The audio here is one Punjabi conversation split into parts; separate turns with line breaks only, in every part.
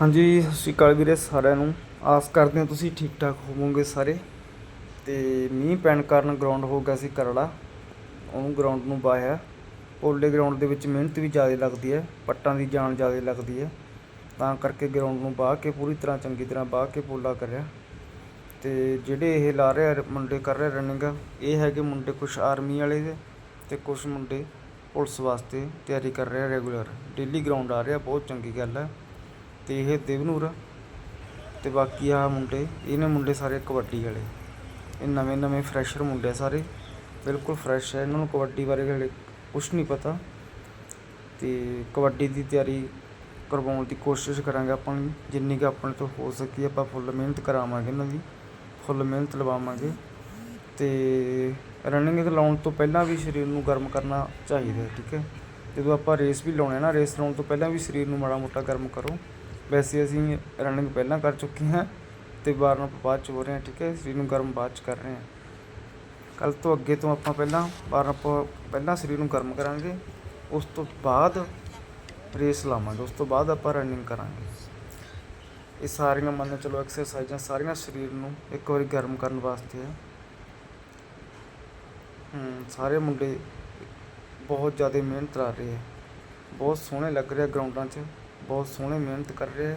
ਹਾਂਜੀ, ਸਤਿ ਸ਼੍ਰੀ ਅਕਾਲ ਵੀਰੇ ਸਾਰਿਆਂ ਨੂੰ। ਆਸ ਕਰਦੇ ਹਾਂ ਤੁਸੀਂ ਠੀਕ ਠਾਕ ਹੋਵੋਗੇ ਸਾਰੇ। ਤੇ ਮੀਂਹ ਪੈਣ ਕਾਰਨ ਗਰਾਊਂਡ ਹੋ ਗਿਆ ਸੀ ਕਰੜਾ। ਉਹਨੂੰ ਗਰਾਊਂਡ ਨੂੰ ਵਾਹਿਆ। ਪੋਲੇ ਗਰਾਊਂਡ ਦੇ ਵਿੱਚ ਮਿਹਨਤ ਵੀ ਜ਼ਿਆਦਾ ਲੱਗਦੀ ਹੈ, ਪੱਟਾਂ ਦੀ ਜਾਨ ਜ਼ਿਆਦਾ ਲੱਗਦੀ ਹੈ। ਤਾਂ ਕਰਕੇ ਗਰਾਊਂਡ ਨੂੰ ਬਾਹ ਕੇ ਪੂਰੀ ਤਰ੍ਹਾਂ ਚੰਗੀ ਤਰ੍ਹਾਂ ਬਾਹ ਕੇ ਪੋਲਾ ਕਰਿਆ। ਤੇ ਜਿਹੜੇ ਇਹ ਲਾ ਰਹੇ ਮੁੰਡੇ ਕਰ ਰਹੇ ਰਨਿੰਗ ਇਹ ਹੈਗੇ ਮੁੰਡੇ ਕੁਝ ਆਰਮੀ ਵਾਲੇ ਦੇ ਤੇ ਕੁਝ ਮੁੰਡੇ ਪੁਲਿਸ ਵਾਸਤੇ ਤਿਆਰੀ ਕਰ ਰਹੇ ਰੈਗੂਲਰ ਡੇਲੀ ਗਰਾਊਂਡ ਆ ਰਿਹਾ, ਬਹੁਤ ਚੰਗੀ ਗੱਲ ਹੈ। ਤੇ ਇਹ ਦੇਵਨੂਰ ਤੇ ਬਾਕੀ ਆ ਮੁੰਡੇ, ਇਹਨੇ ਮੁੰਡੇ ਸਾਰੇ ਕਬੱਡੀ ਵਾਲੇ ਇਹ ਨਵੇਂ ਨਵੇਂ ਫਰੈਸ਼ਰ ਮੁੰਡੇ ਸਾਰੇ। ਬਿਲਕੁਲ ਫਰੈਸ਼ ਹੈ ਇਹਨਾਂ ਨੂੰ ਕਬੱਡੀ ਬਾਰੇ ਹਲੇ ਕੁਛ ਨਹੀਂ ਪਤਾ। ਤੇ ਕਬੱਡੀ ਦੀ ਤਿਆਰੀ ਕਰਵਾਉਣ ਦੀ ਕੋਸ਼ਿਸ਼ ਕਰਾਂਗੇ ਆਪਾਂ ਜਿੰਨੀ ਕੁ ਆਪਣੇ ਤੋਂ ਹੋ ਸਕੀ ਆਪਾਂ ਫੁੱਲ ਮਿਹਨਤ ਕਰਾਵਾਂਗੇ ਇਹਨਾਂ ਦੀ। ਫੁੱਲ ਮਿਹਨਤ ਲਵਾਵਾਂਗੇ। ਤੇ ਰਨਿੰਗ ਲਾਉਣ ਤੋਂ ਪਹਿਲਾਂ ਵੀ ਸਰੀਰ ਨੂੰ ਗਰਮ ਕਰਨਾ ਚਾਹੀਦਾ, ਠੀਕ ਹੈ। ਜਦੋਂ ਆਪਾਂ ਰੇਸ ਵੀ ਲਾਉਣੇ ਨਾ ਰੇਸ ਲਾਉਣ ਤੋਂ ਪਹਿਲਾਂ ਵੀ ਸਰੀਰ ਨੂੰ ਮਾੜਾ ਮੋਟਾ ਗਰਮ ਕਰੋ। ਵੈਸੇ ਅਸੀਂ ਰਨਿੰਗ ਪਹਿਲਾਂ ਕਰ ਚੁੱਕੇ ਹਾਂ ਤੇ ਵਾਰਨ ਅਪ ਬਾਅਦ ਚ ਹੋ ਰਹੇ ਹਾਂ, ਠੀਕ ਹੈ? ਸਰੀਰ ਨੂੰ ਗਰਮ ਬਾਅਦ ਚ ਕਰ ਰਹੇ ਹਾਂ। ਕੱਲ ਤੋਂ ਅੱਗੇ ਤੋਂ ਆਪਾਂ ਪਹਿਲਾਂ ਵਾਰਨ ਅਪ ਪਹਿਲਾਂ ਸਰੀਰ ਨੂੰ ਗਰਮ ਕਰਾਂਗੇ, ਉਸ ਤੋਂ ਬਾਅਦ ਰੇਸ ਲਾਵਾਂਗੇ, ਉਸ ਤੋਂ ਬਾਅਦ ਆਪਾਂ ਰਨਿੰਗ ਕਰਾਂਗੇ। ਇਹ ਸਾਰੀਆਂ ਮੰਨ ਚਲੋ ਐਕਸਰਸਾਈਜ਼ਾਂ ਸਾਰੀਆਂ ਸਰੀਰ ਨੂੰ ਇੱਕ ਵਾਰੀ ਗਰਮ ਕਰਨ ਵਾਸਤੇ ਹੈ ਹੂੰ, ਸਾਰੇ ਮੁੰਡੇ ਬਹੁਤ ਜ਼ਿਆਦਾ ਮਿਹਨਤ ਕਰ ਰਹੇ ਹੈ ਬਹੁਤ ਸੋਹਣੇ ਲੱਗ ਰਹੇ ਆ ਗਰਾਊਂਡਾਂ 'ਚ। ਬਹੁਤ ਸੋਹਣੇ ਮਿਹਨਤ ਕਰ ਰਹੇ ਆ।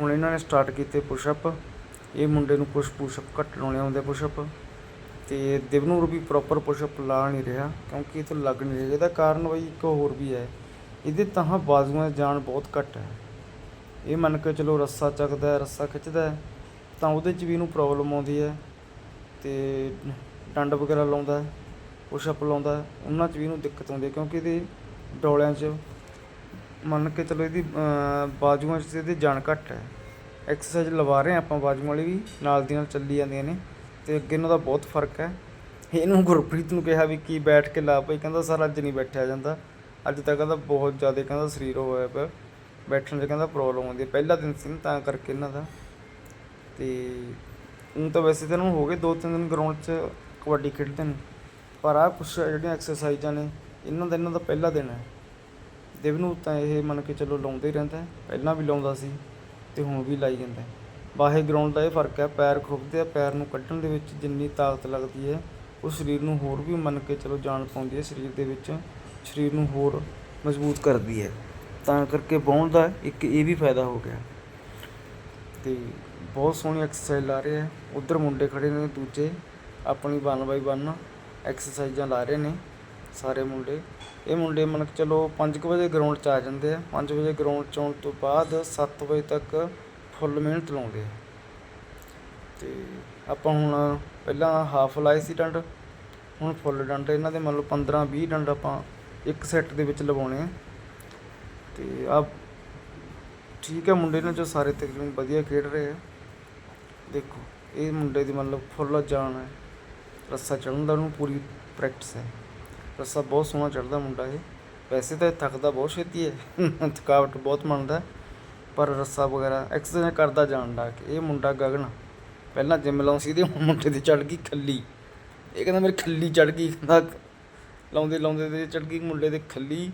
ਹੁਣ ਇਹਨਾਂ ਨੇ ਸਟਾਰਟ ਕੀਤੇ ਪੁਸ਼ਅਪ ਇਹ ਮੁੰਡੇ ਨੂੰ ਕੁਝ ਪੁਸ਼ਅਪ ਘੱਟ ਲਾਉਣੇ ਆਉਂਦੇ ਪੁਸ਼ਅਪ ਤੇ ਦਿਵਨੂਰ ਵੀ ਪ੍ਰੋਪਰ ਪੁਸ਼ਅਪ ਲਾ ਨਹੀਂ ਰਿਹਾ ਕਿਉਂਕਿ ਇਹ ਤੋਂ ਲੱਗ ਨਹੀਂ ਰਿਹਾ। ਇਹਦਾ ਕਾਰਨ ਬਈ ਇੱਕ ਹੋਰ ਵੀ ਹੈ। ਇਹਦੇ ਤਾਂ ਬਾਜ਼ੂਆਂ ਦੀ ਜਾਨ ਬਹੁਤ ਘੱਟ ਹੈ। ਇਹ ਮੰਨ ਕੇ ਚਲੋ ਰੱਸਾ ਚੱਕਦਾ ਰੱਸਾ ਖਿੱਚਦਾ ਤਾਂ ਉਹਦੇ 'ਚ ਵੀ ਇਹਨੂੰ ਪ੍ਰੋਬਲਮ ਆਉਂਦੀ ਹੈ। ਤੇ ਡੰਡ ਵਗੈਰਾ ਲਾਉਂਦਾ ਪੁਸ਼ਅਪ ਲਾਉਂਦਾ ਉਹਨਾਂ 'ਚ ਵੀ ਇਹਨੂੰ ਦਿੱਕਤ ਆਉਂਦੀ ਹੈ ਕਿਉਂਕਿ ਇਹਦੇ ਡੋਲਿਆਂ 'ਚ ਮੰਨ ਕੇ ਚਲੋ ਇਹਦੀ ਬਾਜੂਆਂ 'ਚ ਇਹਦੀ ਜਾਨ ਘੱਟ ਹੈ। ਐਕਸਰਸਾਈਜ਼ ਲਵਾ ਰਹੇ ਹਾਂ ਆਪਾਂ ਬਾਜੂਆਂ ਵਾਲੀ ਵੀ, ਨਾਲ ਦੀ ਨਾਲ ਚੱਲੀ ਜਾਂਦੀਆਂ ਨੇ। ਤੇ ਅੱਗੇ ਇਹਨਾਂ ਦਾ ਬਹੁਤ ਫ਼ਰਕ ਹੈ। ਇਹਨੂੰ ਗੁਰਪ੍ਰੀਤ ਨੂੰ ਕਿਹਾ ਵੀ ਕੀ ਬੈਠ ਕੇ ਲਾ ਪਈ ਕਹਿੰਦਾ ਸਰ ਅੱਜ ਨਹੀਂ ਬੈਠਿਆ ਜਾਂਦਾ। ਅੱਜ ਤੱਕ ਕਹਿੰਦਾ ਬਹੁਤ ਜ਼ਿਆਦਾ, ਕਹਿੰਦਾ ਸਰੀਰ ਹੋਇਆ ਪਿਆ। ਬੈਠਣ 'ਚ ਕਹਿੰਦਾ ਪ੍ਰੋਬਲਮ ਆਉਂਦੀ ਹੈ। ਪਹਿਲਾ ਦਿਨ ਸੀ ਨਾ, ਤਾਂ ਕਰਕੇ ਇਹਨਾਂ ਦਾ। ਤੇ ਹੁਣ ਤਾਂ ਵੈਸੇ ਤਾਂ ਇਹਨੂੰ ਹੋ ਗਏ ਦੋ ਤਿੰਨ ਦਿਨ ਗਰਾਊਂਡ 'ਚ ਕਬੱਡੀ ਖੇਡਦੇ ਨੇ। ਪਰ ਆਹ ਕੁਛ ਜਿਹੜੀਆਂ ਐਕਸਰਸਾਈਜ਼ਾਂ ਨੇ, ਇਹਨਾਂ ਦਾ ਇਹਨਾਂ ਦਾ ਪਹਿਲਾ ਦਿਨ ਹੈ। ਦੇਵ ਨੂੰ ਤਾਂ ਇਹ ਮੰਨ ਕੇ ਚਲੋ ਲਾਉਂਦਾ ਹੀ ਰਹਿੰਦਾ ਪਹਿਲਾਂ ਵੀ ਲਾਉਂਦਾ ਸੀ ਤੇ ਹੁਣ ਵੀ ਲਾਈ ਜਾਂਦਾ ਬਾਹੇ ਗਰਾਊਂਡ ਦਾ ਇਹ ਫ਼ਰਕ ਹੈ, ਪੈਰ ਖੁੱਬਦੇ ਆ, ਪੈਰ ਨੂੰ ਕੱਢਣ ਦੇ ਵਿੱਚ ਜਿੰਨੀ ਤਾਕਤ ਲੱਗਦੀ ਹੈ, ਉਹ ਸਰੀਰ ਨੂੰ ਹੋਰ ਵੀ ਮੰਨ ਕੇ ਚਲੋ ਜਾਣ ਪਾਉਂਦੀ ਹੈ, ਸਰੀਰ ਦੇ ਵਿੱਚ ਸਰੀਰ ਨੂੰ ਹੋਰ ਮਜ਼ਬੂਤ ਕਰਦੀ ਹੈ। ਤਾਂ ਕਰਕੇ ਬਾਉਣ ਦਾ ਇੱਕ ਇਹ ਵੀ ਫਾਇਦਾ ਹੋ ਗਿਆ। ਤੇ ਬਹੁਤ ਸੋਹਣੀ ਐਕਸਰਸਾਈਜ਼ ਲਾ ਰਹੇ ਆ ਉਧਰ ਮੁੰਡੇ ਖੜੇ ਨੇ, ਦੂਜੇ ਆਪਣੀ 1 ਬਾਈ 1 ਐਕਸਰਸਾਈਜ਼ਾਂ ਲਾ ਰਹੇ ਨੇ। ਸਾਰੇ ਮੁੰਡੇ। ਇਹ ਮੁੰਡੇ ਮੰਨ ਕੇ ਚਲੋ 5 ਵਜੇ ਗਰਾਊਂਡ 'ਚ ਆ ਜਾਂਦੇ ਆ। 5 ਵਜੇ ਗਰਾਊਂਡ 'ਚ ਆਉਣ ਤੋਂ ਬਾਅਦ 7 ਵਜੇ ਤੱਕ ਫੁੱਲ ਮਿਹਨਤ ਲਾਉਂਦੇ ਆ। ਤੇ ਆਪਾਂ ਹੁਣ ਪਹਿਲਾਂ ਹਾਫ ਲਾਏ ਸੀ ਡੰਡ। ਹੁਣ ਫੁੱਲ ਡੰਡ ਇਹਨਾਂ ਦੇ ਮੰਨ ਲਓ 15 20 ਡੰਡ ਆਪਾਂ ਇੱਕ ਸੈੱਟ ਦੇ ਵਿੱਚ ਲਵਾਉਣੇ ਆ। ਤੇ ਆ ਠੀਕ ਹੈ ਮੁੰਡੇ ਨੇ ਜੋ ਸਾਰੇ ਤਕਰੀਬਨ ਵਧੀਆ ਖੇਡ ਰਹੇ ਆ। ਦੇਖੋ, ਇਹ ਮੁੰਡੇ ਦੀ ਮਤਲਬ ਫੁੱਲ ਜਾਨ ਹੈ। ਰੱਸਾ ਚੜਨ ਦਾ ਉਹਨੂੰ ਪੂਰੀ ਪ੍ਰੈਕਟਿਸ ਹੈ। ਰੱਸਾ ਬਹੁਤ ਸੋਹਣਾ ਚੜਦਾ ਮੁੰਡਾ ਇਹ। ਵੈਸੇ ਤਾਂ ਇਹ ਥੱਕਦਾ ਬਹੁਤ ਛੇਤੀ ਹੈ। ਥਕਾਵਟ ਬਹੁਤ ਮੰਨਦਾ ਪਰ ਰੱਸਾ ਵਗੈਰਾ ਐਕਸਰਸਾਈਜ਼ ਕਰਦਾ ਜਾਣ ਲੱਗ ਕੇ। ਇਹ ਮੁੰਡਾ ਗਗਨ ਪਹਿਲਾਂ ਜਿੰਮ ਲਾਉਂਦੀ ਸੀ ਤੇ ਹੁਣ ਮੁੰਡੇ ਦੀ ਚੜ ਗਈ ਖੱਲੀ। ਇਹ ਕਹਿੰਦਾ, ਮੇਰੀ ਖੱਲੀ ਚੜ ਗਈ। ਕਹਿੰਦਾ, ਲਾਉਂਦੇ ਲਾਉਂਦੇ ਤੇ ਚੜ ਗਈ ਮੁੰਡੇ ਦੇ ਖੱਲੀ।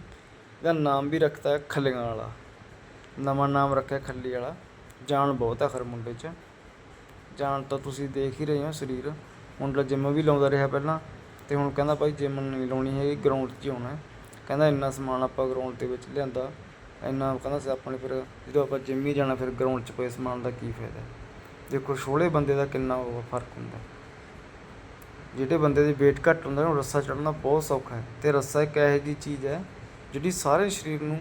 ਦਾ ਨਾਮ ਵੀ ਰੱਖਤਾ ਹੈ ਖੱਲੀਆਂ ਵਾਲਾ। ਨਵਾਂ ਨਾਮ ਰੱਖਿਆ ਖੱਲੀ ਵਾਲਾ। ਜਾਨ ਬਹੁਤ ਹੈ ਖਰ ਮੁੰਡੇ 'ਚ। ਜਾਨ ਤਾਂ ਤੁਸੀਂ ਦੇਖ ਹੀ ਰਹੇ ਹੋ ਸਰੀਰ। ਮੁੰਡਾ ਜਿੰਮ ਵੀ ਲਾਉਂਦਾ ਰਿਹਾ ਪਹਿਲਾਂ। ਤੇ ਹੁਣ ਕਹਿੰਦਾ ਭਾਈ ਜਿਮ ਨਹੀਂ ਲਾਉਣੀ ਹੈਗੀ ਗਰਾਊਂਡ 'ਚ ਹੀ ਆਉਣਾ ਕਹਿੰਦਾ ਇੰਨਾ ਸਮਾਨ ਆਪਾਂ ਗਰਾਊਂਡ ਦੇ ਵਿੱਚ ਲਿਆਂਦਾ, ਇੰਨਾ ਕਹਿੰਦਾ ਸੀ ਆਪਾਂ ਨੇ ਫਿਰ ਜਦੋਂ ਆਪਾਂ ਜਿਮ ਹੀ ਜਾਣਾ, ਫਿਰ ਗਰਾਊਂਡ 'ਚ ਪਏ ਸਮਾਨ ਦਾ ਕੀ ਫਾਇਦਾ ਦੇਖੋ ਛੋਲੇ ਬੰਦੇ ਦਾ ਕਿੰਨਾ ਉਹ ਫ਼ਰਕ ਹੁੰਦਾ ਜਿਹੜੇ ਬੰਦੇ ਦੀ weight ਘੱਟ ਹੁੰਦਾ ਉਹਨੂੰ ਰੱਸਾ ਚੜਨਾ ਬਹੁਤ ਸੌਖਾ ਹੈ ਤੇ ਰੱਸਾ ਇੱਕ ਇਹੋ ਜਿਹੀ ਚੀਜ਼ ਹੈ, ਜਿਹੜੀ ਸਾਰੇ ਸਰੀਰ ਨੂੰ,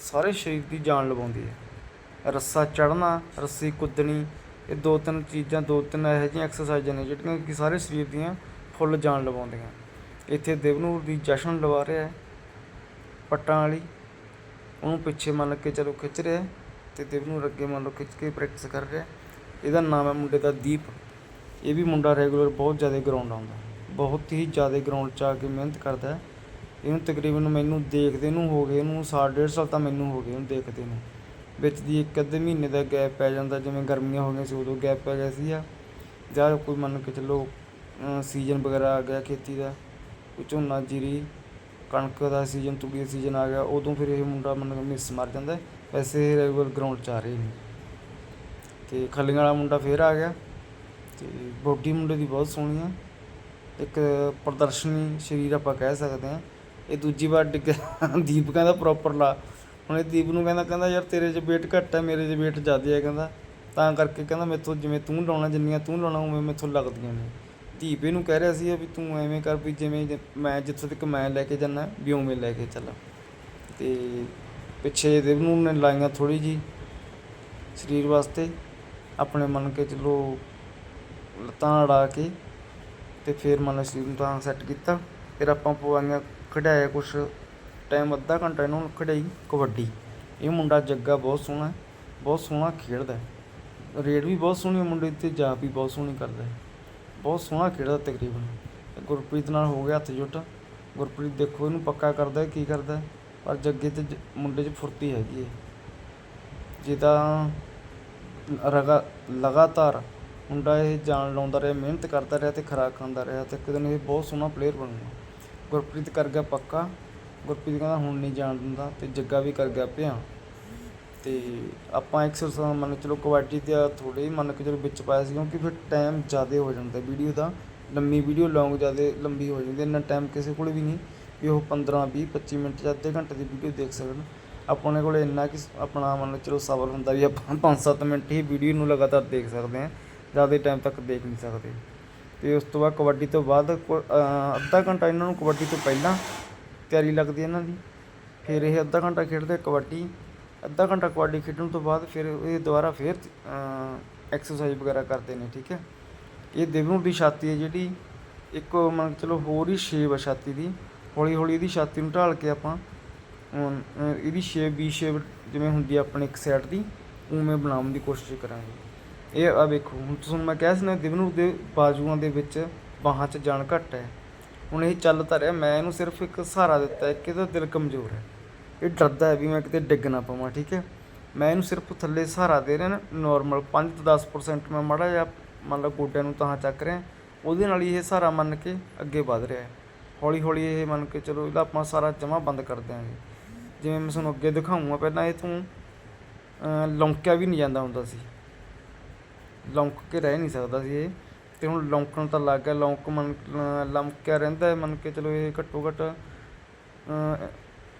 ਸਾਰੇ ਸਰੀਰ ਦੀ ਜਾਨ ਲਵਾਉਂਦੀ ਹੈ। ਰੱਸਾ ਚੜਨਾ ਰੱਸੀ ਕੁੱਦਣੀ, ਇਹ ਦੋ ਤਿੰਨ ਚੀਜ਼ਾਂ, ਦੋ ਤਿੰਨ ਇਹੋ ਜਿਹੀਆਂ ਐਕਸਰਸਾਈਜ਼ਾਂ ਨੇ, ਜਿਹੜੀਆਂ ਕਿ ਸਾਰੇ ਸਰੀਰ ਦੀਆਂ ਫੁੱਲ ਜਾਨ ਲਵਾਉਂਦੀਆਂ। ਇੱਥੇ ਦੇਵਨੂਰ ਦੀ ਜਸ਼ਨ ਲਵਾ ਰਿਹਾ ਹੈ। ਪੱਟਾਂ ਵਾਲੀ ਉਹਨੂੰ ਪਿੱਛੇ ਮੰਨ ਕੇ ਚਲੋ ਖਿੱਚ ਰਿਹਾ ਹੈ ਤੇ ਦੇਵਨੂਰ ਅੱਗੇ ਮੰਨ ਲਓ ਖਿੱਚ ਕੇ ਪ੍ਰੈਕਟਿਸ ਕਰ ਰਿਹਾ ਇਹਦਾ ਨਾਮ ਹੈ ਮੁੰਡੇ ਦਾ ਦੀਪ। ਇਹ ਵੀ ਮੁੰਡਾ ਰੈਗੂਲਰ ਬਹੁਤ ਜ਼ਿਆਦਾ ਗਰਾਊਂਡ ਆਉਂਦਾ ਬਹੁਤ ਹੀ ਜ਼ਿਆਦਾ ਗਰਾਊਂਡ 'ਚ ਆ ਕੇ ਮਿਹਨਤ ਕਰਦਾ ਇਹਨੂੰ ਤਕਰੀਬਨ ਮੈਨੂੰ ਦੇਖਦੇ ਨੂੰ ਹੋ ਗਏ, ਇਹਨੂੰ ਸਾਲ, ਡੇਢ ਸਾਲ ਤਾਂ ਮੈਨੂੰ ਹੋ ਗਏ ਇਹਨੂੰ ਦੇਖਦੇ ਨੂੰ। ਵਿੱਚ ਦੀ ਇੱਕ ਅੱਧੇ ਮਹੀਨੇ ਦਾ ਗੈਪ ਪੈ ਜਾਂਦਾ, ਜਿਵੇਂ ਗਰਮੀਆਂ ਹੋ ਗਈਆਂ ਸੀ ਉਦੋਂ ਗੈਪ ਪੈ ਗਿਆ ਸੀ ਜਾਂ ਕੋਈ ਮੰਨ ਕੇ ਚੱਲੋ ਸੀਜ਼ਨ ਵਗੈਰਾ ਆ ਗਿਆ ਖੇਤੀ ਦਾ ਕੋਈ ਝੋਨਾ ਜੀਰੀ ਕਣਕ ਦਾ ਸੀਜ਼ਨ ਤੂੜੀ ਦਾ ਸੀਜ਼ਨ ਆ ਗਿਆ, ਉਦੋਂ ਫਿਰ ਇਹ ਮੁੰਡਾ ਮੈਨੂੰ ਮਿਸ ਮਰ ਜਾਂਦਾ ਹੈ। ਵੈਸੇ ਰੈਗੂਲਰ ਗਰਾਊਂਡ 'ਚ ਆ ਰਹੇ ਨੇ ਤੇ ਖੱਲੀਆਂ ਵਾਲਾ ਮੁੰਡਾ ਫੇਰ ਆ ਗਿਆ, ਤੇ ਬੋਡੀ ਮੁੰਡੇ ਦੀ ਬਹੁਤ ਸੋਹਣੀ ਆ, ਇੱਕ ਪ੍ਰਦਰਸ਼ਨੀ ਸਰੀਰ ਆਪਾਂ ਕਹਿ ਸਕਦੇ ਆ, ਇਹ ਦੂਜੀ ਵਾਰ ਡਿੱਗਿਆ ਦੀਪ ਕਹਿੰਦਾ ਪ੍ਰੋਪਰ ਲਾ, ਹੁਣ ਇਹ ਦੀਪ ਨੂੰ ਕਹਿੰਦਾ ਕਹਿੰਦਾ ਯਾਰ ਤੇਰੇ 'ਚ weight ਘੱਟ ਹੈ ਮੇਰੇ 'ਚ weight ਜ਼ਿਆਦਾ ਹੈ ਕਹਿੰਦਾ ਤਾਂ ਕਰਕੇ ਕਹਿੰਦਾ ਮੇਥੋਂ ਜਿਵੇਂ ਤੂੰ ਲਾਉਣਾ, ਜਿੰਨੀਆਂ ਤੂੰ ਲਾਉਣਾ, ਉਵੇਂ ਮੇਥੋਂ ਲੱਗਦੀਆਂ ਨੇ ਦੀਪ ਨੂੰ ਕਹਿ ਰਿਹਾ ਸੀ ਵੀ ਤੂੰ ਐਵੇਂ ਕਰ ਵੀ ਜਿਵੇਂ ਜ- ਮੈਂ ਜਿੱਥੋਂ ਤੱਕ ਮੈਂ ਲੈ ਕੇ ਜਾਣਾ ਵੀ ਉਵੇਂ ਲੈ ਕੇ ਚੱਲ। ਤੇ ਪਿੱਛੇ ਦੇਵ ਨੂੰ ਨੇ ਲਾਈਆਂ ਥੋੜੀ ਜੀ ਸਰੀਰ ਵਾਸਤੇ ਆਪਣੇ ਮੰਨ ਕੇ ਚਲੋ ਲੱਤਾਂ ਅੜਾ ਕੇ ਤੇ ਫਿਰ ਮੰਨ ਲਓ ਸਰੀਰ ਨੂੰ ਤਾਂ ਸੈੱਟ ਕੀਤਾ। ਫਿਰ ਆਪਾਂ ਪਵਾਈਆਂ ਖਿਡਾਇਆ ਕੁਛ ਟਾਈਮ ਅੱਧਾ ਘੰਟਾ ਇਹਨੂੰ ਖਿਡਾਈ ਕਬੱਡੀ। ਇਹ ਮੁੰਡਾ ਜੱਗਾ ਬਹੁਤ ਸੋਹਣਾ ਹੈ, ਬਹੁਤ ਸੋਹਣਾ ਖੇਡਦਾ। ਹੈ। ਰੇਡ ਵੀ ਬਹੁਤ ਸੋਹਣੀ ਹੈ ਮੁੰਡੇ ਦੀ ਤੇ ਜਾਪ ਵੀ ਬਹੁਤ ਸੋਹਣੀ ਕਰਦਾ। ਹੈ ਬਹੁਤ ਸੋਹਣਾ ਖੇਡਦਾ ਤਕਰੀਬਨ। ਗੁਰਪ੍ਰੀਤ ਨਾਲ ਹੋ ਗਿਆ ਹੱਥ ਜੁੱਟ। ਗੁਰਪ੍ਰੀਤ ਦੇਖੋ ਇਹਨੂੰ ਪੱਕਾ ਕਰਦਾ ਕੀ ਕਰਦਾ ਪਰ ਜੱਗੇ ਤੇ ਮੁੰਡੇ 'ਚ ਫੁਰਤੀ ਹੈਗੀ ਹੈ। ਜੇ ਤਾਂ ਰਗਾ, ਲਗਾਤਾਰ ਮੁੰਡਾ ਇਹ ਜਾਨ ਲਾਉਂਦਾ ਰਿਹਾ, ਮਿਹਨਤ ਕਰਦਾ ਰਿਹਾ ਤੇ ਖੁਰਾਕ ਖਾਂਦਾ ਰਿਹਾ ਤੇ ਇੱਕ ਦਿਨ ਇਹ ਬਹੁਤ ਸੋਹਣਾ ਪਲੇਅਰ ਬਣੂਗਾ। ਗੁਰਪ੍ਰੀਤ ਕਰ ਗਿਆ ਪੱਕਾ। ਗੁਰਪ੍ਰੀਤ ਕਹਿੰਦਾ, ਹੁਣ ਨਹੀਂ ਜਾਣ ਦਿੰਦਾ। ਤੇ ਜੱਗਾ ਵੀ ਕਰ ਗਿਆ ਭਿਆ ਅਤੇ ਆਪਾਂ ਐਕਸਰਸਾਈਜ਼ ਮੰਨ ਕੇ ਚਲੋ ਕਬੱਡੀ ਤੇ ਥੋੜੇ ਮੰਨ ਕੇ ਚਲੋ ਵਿੱਚ ਪਾਇਆ ਸੀ ਕਿਉਂਕਿ ਫਿਰ ਟਾਈਮ ਜ਼ਿਆਦਾ ਹੋ ਜਾਂਦਾ ਵੀਡੀਓ ਦਾ, ਲੰਮੀ ਵੀਡੀਓ ਲੌਂਗ ਜ਼ਿਆਦਾ ਲੰਬੀ ਹੋ ਜਾਂਦੀ ਇੰਨਾ ਟਾਈਮ ਕਿਸੇ ਕੋਲ ਵੀ ਨਹੀਂ ਵੀ ਉਹ 15 20 25 ਮਿੰਟ ਜਾਂ ਅੱਧੇ ਘੰਟੇ ਦੀ ਵੀਡੀਓ ਦੇਖ ਸਕਣ। ਆਪਣੇ ਕੋਲ ਇੰਨਾ ਕਿ ਆਪਣਾ ਮੰਨ ਲਓ ਚਲੋ ਸਬਰ ਹੁੰਦਾ ਵੀ ਆਪਾਂ 5-7 ਮਿੰਟ ਹੀ ਵੀਡੀਓ ਨੂੰ ਲਗਾਤਾਰ ਦੇਖ ਸਕਦੇ ਹਾਂ, ਜ਼ਿਆਦਾ ਟਾਈਮ ਤੱਕ ਦੇਖ ਨਹੀਂ ਸਕਦੇ। ਤੇ ਉਸ ਤੋਂ ਬਾਅਦ ਕਬੱਡੀ ਤੋਂ ਬਾਅਦ ਕੋ- ਅੱਧਾ ਘੰਟਾ ਇਹਨਾਂ ਨੂੰ ਕਬੱਡੀ ਤੋਂ ਪਹਿਲਾਂ ਤਿਆਰੀ ਲੱਗਦੀ ਹੈ ਇਹਨਾਂ ਦੀ। ਫਿਰ ਇਹ ਅੱਧਾ ਘੰਟਾ ਖੇਡਦੇ ਕਬੱਡੀ ਅੱਧਾ ਘੰਟਾ ਕਬੱਡੀ ਖੇਡਣ ਤੋਂ ਬਾਅਦ ਫਿਰ ਇਹ ਦੁਬਾਰਾ ਫਿਰ ਐਕਸਰਸਾਈਜ਼ ਵਗੈਰਾ ਕਰਦੇ ਨੇ, ਠੀਕ ਹੈ? ਇਹ ਦੇਵਰੂ ਦੀ ਛਾਤੀ ਹੈ ਜਿਹੜੀ, ਇੱਕ ਮੰਨ ਚਲੋ ਹੋਰ ਹੀ ਸ਼ੇਪ ਹੈ ਛਾਤੀ ਦੀ, ਹੌਲੀ ਹੌਲੀ ਇਹਦੀ ਛਾਤੀ ਨੂੰ ਢਾਲ ਕੇ ਆਪਾਂ ਇਹਦੀ ਸ਼ੇਪ ਵੀ ਸ਼ੇਪ ਜਿਵੇਂ ਹੁੰਦੀ ਆ ਆਪਣੇ ਇੱਕ ਸਾਈਡ ਦੀ, ਉਵੇਂ ਬਣਾਉਣ ਦੀ ਕੋਸ਼ਿਸ਼ ਕਰਾਂਗੇ। ਇਹ ਆ ਵੇਖੋ, ਹੁਣ ਤੁਹਾਨੂੰ ਮੈਂ ਕਹਿ ਸਕਦਾ ਦਿਵਨੂਰ ਦੇ ਬਾਜੂਆਂ ਦੇ ਵਿੱਚ ਬਾਹਾਂ 'ਚ ਜਾਣ ਘੱਟ ਹੈ। ਹੁਣ ਇਹ ਚੱਲ ਤਾਂ ਰਿਹਾ, ਮੈਂ ਇਹਨੂੰ ਸਿਰਫ ਇੱਕ ਸਹਾਰਾ ਦਿੱਤਾ ਹੈ ਕਿ ਇਹਦਾ ਦਿਲ ਕਮਜ਼ੋਰ ਹੈ। ਇਹ ਡਰਦਾ ਹੈ ਵੀ ਮੈਂ ਕਿਤੇ ਡਿੱਗ ਨਾ ਪਵਾਂ ਠੀਕ ਹੈ? ਮੈਂ ਇਹਨੂੰ ਸਿਰਫ ਥੱਲੇ ਸਹਾਰਾ ਦੇ ਰਿਹਾ ਨਾ ਨਾਰਮਲ 5 ਤੋਂ 10% ਮੈਂ ਮਾੜਾ ਜਿਹਾ ਮੰਨ ਲਓ ਗੋਡਿਆਂ ਨੂੰ ਤਾਂ ਚੱਕ ਰਿਹਾ ਉਹਦੇ ਨਾਲ ਹੀ ਇਹ ਸਹਾਰਾ ਮੰਨ ਕੇ ਅੱਗੇ ਵਧ ਰਿਹਾ ਹੈ। ਹੌਲੀ ਹੌਲੀ ਇਹ ਮੰਨ ਕੇ ਚਲੋ ਇਹਦਾ ਆਪਾਂ ਸਾਰਾ ਜਮਾ ਬੰਦ ਕਰ ਦਿਆਂਗੇ। ਜਿਵੇਂ ਮੈਂ ਤੁਹਾਨੂੰ ਅੱਗੇ ਦਿਖਾਉਂਗਾ ਪਹਿਲਾਂ ਇਹ ਤੋਂ ਲੌਂਕਿਆ ਵੀ ਨਹੀਂ ਜਾਂਦਾ ਹੁੰਦਾ ਸੀ। ਲੌਂਕ ਕੇ ਰਹਿ ਨਹੀਂ ਸਕਦਾ ਸੀ ਇਹ। ਤੇ ਹੁਣ ਲੌਂਕਣ ਤਾਂ ਲੱਗ ਗਿਆ ਲੌਂਕ ਮੰਨ ਅਹ, ਰਹਿੰਦਾ ਹੈ ਮੰਨ ਕੇ ਚਲੋ ਇਹ ਘੱਟੋ ਘੱਟ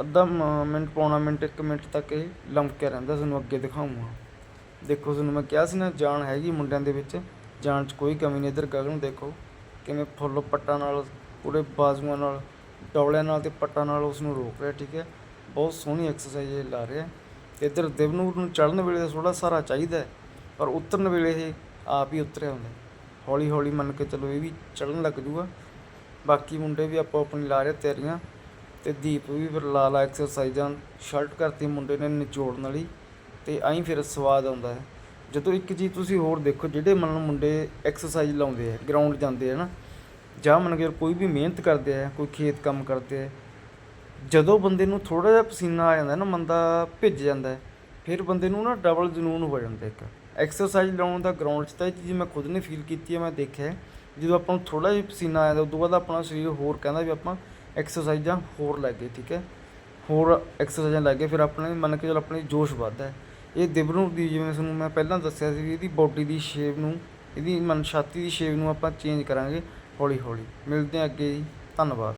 ਅੱਧਾ ਮ- ਮਿੰਟ ਪੌਣਾ, ਮਿੰਟ, ਇੱਕ ਮਿੰਟ ਤੱਕ ਇਹ ਲਮਕਿਆ ਰਹਿੰਦਾ, ਤੁਹਾਨੂੰ ਅੱਗੇ ਦਿਖਾਉਂਗਾ। ਦੇਖੋ, ਤੁਹਾਨੂੰ ਮੈਂ ਕਿਹਾ ਸੀ ਨਾ ਜਾਨ ਹੈਗੀ ਮੁੰਡਿਆਂ ਦੇ ਵਿੱਚ ਜਾਨ 'ਚ ਕੋਈ ਕਮੀ ਨਹੀਂ, ਇੱਧਰ ਗਗਨ ਦੇਖੋ, ਕਿਵੇਂ ਫੁੱਲ ਪੱਟਾਂ ਨਾਲ, ਪੂਰੇ ਬਾਜ਼ੂਆਂ ਨਾਲ, ਡੌਲਿਆਂ ਨਾਲ ਤੇ ਪੱਟਾਂ ਨਾਲ ਉਸ ਨੂੰ ਰੋਕ ਰਿਹਾ, ਠੀਕ ਹੈ? ਬਹੁਤ ਸੋਹਣੀ ਐਕਸਰਸਾਈਜ਼ ਇਹ ਲਾ ਰਿਹਾ। ਤੇ ਇੱਧਰ ਦਿਵਨੂਰ ਨੂੰ ਚੜ੍ਹਨ ਵੇਲੇ ਥੋੜਾ ਸਾਰਾ ਚਾਹੀਦਾ ਪਰ ਉਤਰਨ ਵੇਲੇ ਇਹ ਆਪ ਹੀ ਉਤਰਿਆ ਹੁੰਦਾ ਹੌਲੀ ਹੌਲੀ ਮੰਨ ਕੇ ਚਲੋ, ਇਹ ਵੀ ਚੜ੍ਹਨ ਲੱਗ ਜੂਗਾ। ਬਾਕੀ ਮੁੰਡੇ ਵੀ ਆਪੋ ਆਪਣੀ ਲਾ ਰਹੇ ਤਿਆਰੀਆਂ। ਤੇ ਦੀਪ ਵੀ ਫਿਰ ਲਾ ਲਾ ਐਕਸਰਸਾਈਜ਼ਾਂ ਸ਼ਰਟ ਕਰਤੀ ਮੁੰਡੇ ਨੇ ਨਿਚੋੜਨ ਵਾਲੀ ਤੇ ਆਈ ਫਿਰ ਸਵਾਦ ਆਉਂਦਾ ਹੈ। ਜਦੋਂ ਇੱਕ ਚੀਜ਼ ਤੁਸੀਂ ਹੋਰ ਦੇਖੋ, ਜਿਹੜੇ ਮੰਨ ਮੁੰਡੇ ਐਕਸਰਸਾਈਜ਼ ਲਾਉਂਦੇ ਆ ਗਰਾਊਂਡ ਜਾਂਦੇ ਆ ਨਾ, ਜਾਂ ਮੰਨ ਕੇ ਕੋਈ ਵੀ ਮਿਹਨਤ ਕਰਦੇ ਆ, ਕੋਈ ਖੇਤ ਕੰਮ ਕਰਦੇ ਆ, ਜਦੋਂ ਬੰਦੇ ਨੂੰ ਥੋੜਾ ਜਿਹਾ ਪਸੀਨਾ ਆ ਜਾਂਦਾ ਨਾ ਬੰਦਾ ਭਿੱਜ ਜਾਂਦਾ ਫਿਰ ਬੰਦੇ ਨੂੰ ਨਾ ਡਬਲ ਜਨੂਨ ਹੋ ਜਾਂਦਾ ਇੱਕ। ਐਕਸਰਸਾਈਜ਼ ਲਾਉਣ ਦਾ ਗਰਾਊਂਡ 'ਚ ਤਾਂ ਇਹ ਚੀਜ਼ ਮੈਂ ਖੁਦ ਨੇ ਫੀਲ ਕੀਤੀ ਹੈ ਮੈਂ ਦੇਖਿਆ ਜਦੋਂ ਆਪਾਂ ਨੂੰ ਥੋੜਾ ਜਿਹਾ ਪਸੀਨਾ ਆ ਜਾਂਦਾ ਉਦੋਂ ਬਾਅਦ ਆਪਣਾ ਸਰੀਰ ਹੋਰ ਕਹਿੰਦਾ ਵੀ ਆਪਾਂ ਐਕਸਰਸਾਈਜ਼ਾਂ ਹੋਰ ਲੱਗੇ ਠੀਕ ਹੈ? ਹੋਰ ਐਕਸਰਸਾਈਜ਼ਾਂ ਲੱਗੇ ਫਿਰ ਆਪਣੇ ਮੰਨ ਕੇ ਚਲ ਆਪਣੇ ਜੋਸ਼ ਵੱਧਦਾ ਹੈ। ਇਹ ਦਿਬਰੂ ਦੀ ਜਿਵੇਂ ਤੁਹਾਨੂੰ ਮੈਂ ਪਹਿਲਾਂ ਦੱਸਿਆ ਸੀ ਵੀ ਇਹਦੀ ਬੋਡੀ ਦੀ ਸ਼ੇਪ ਨੂੰ, ਇਹਦੀ ਮਨ ਛਾਤੀ ਦੀ ਸ਼ੇਪ ਨੂੰ ਆਪਾਂ ਚੇਂਜ ਕਰਾਂਗੇ ਹੌਲੀ ਹੌਲੀ ਮਿਲਦੇ ਹਾਂ ਅੱਗੇ ਜੀ, ਧੰਨਵਾਦ।